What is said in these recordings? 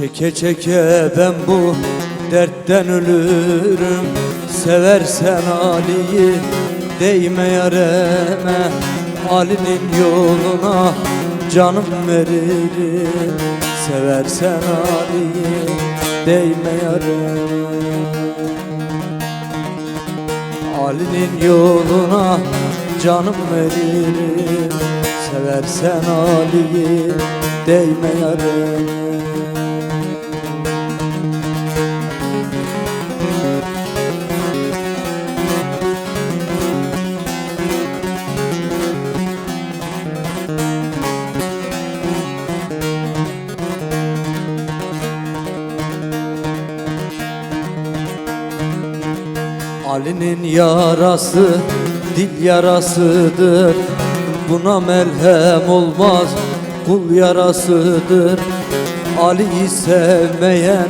Çeke çeke ben bu dertten ölürüm. Seversen Ali'yi değme yareme. Ali'nin yoluna canım veririm Seversen Ali'yi değme yareme. Ali'nin yoluna canım veririm Seversen Ali'yi değme yareme Ali'nin yarası dil yarasıdır. Buna melhem olmaz kul yarasıdır. Ali'yi sevmeyen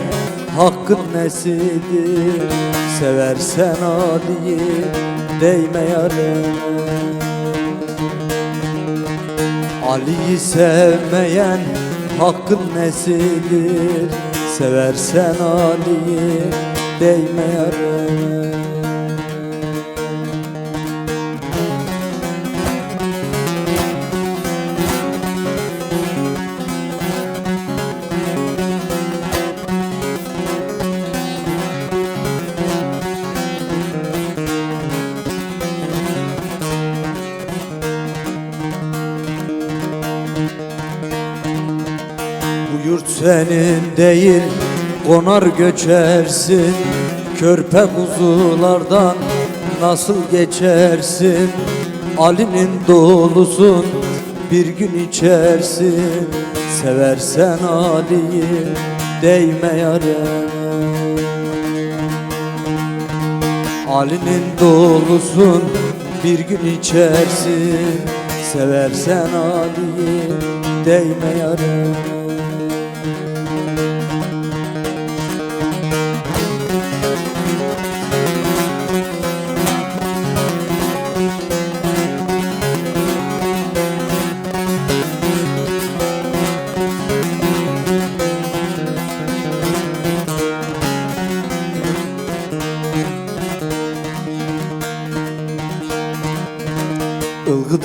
hakkın nesidir? Seversen Ali'yi değme yarına Ali'yi sevmeyen hakkın nesidir? Seversen Ali'yi değme yarına yurt senin değil konar göçersin. Körpe kuzulardan nasıl geçersin? Ali'nin dolusun bir gün içersin. Seversen Ali'yi değme yarına. Ali'nin dolusun bir gün içersin. Seversen Ali'yi değme yarına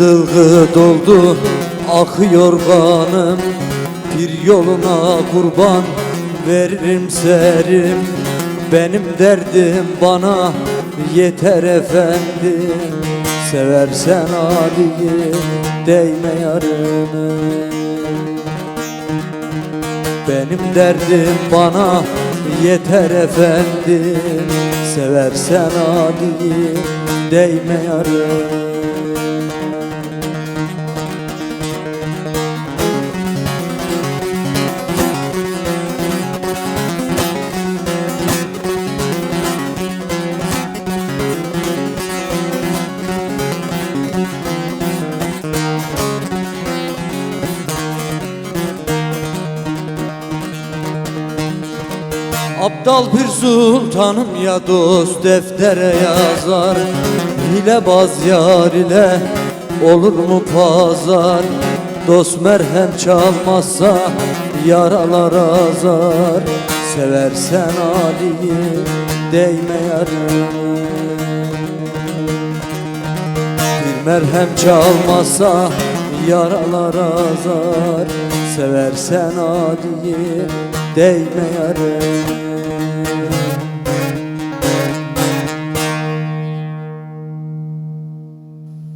Ilgıt ılgıt oldu akıyor kanım. Bir yoluna kurban veririm serim. Benim derdim bana yeter efendim. Seversen Ali'yi değme yarını. Benim derdim bana yeter efendim. Seversen Ali'yi değme yarına Abdal bir sultanım ya dost deftere yazar. Hilebaz yar ile olur mu pazar? Dost merhem çalmazsa yaralar azar. Seversen Ali'yi değme yarına Bir merhem çalmazsa yaralar azar Seversen Ali'yi değme yarına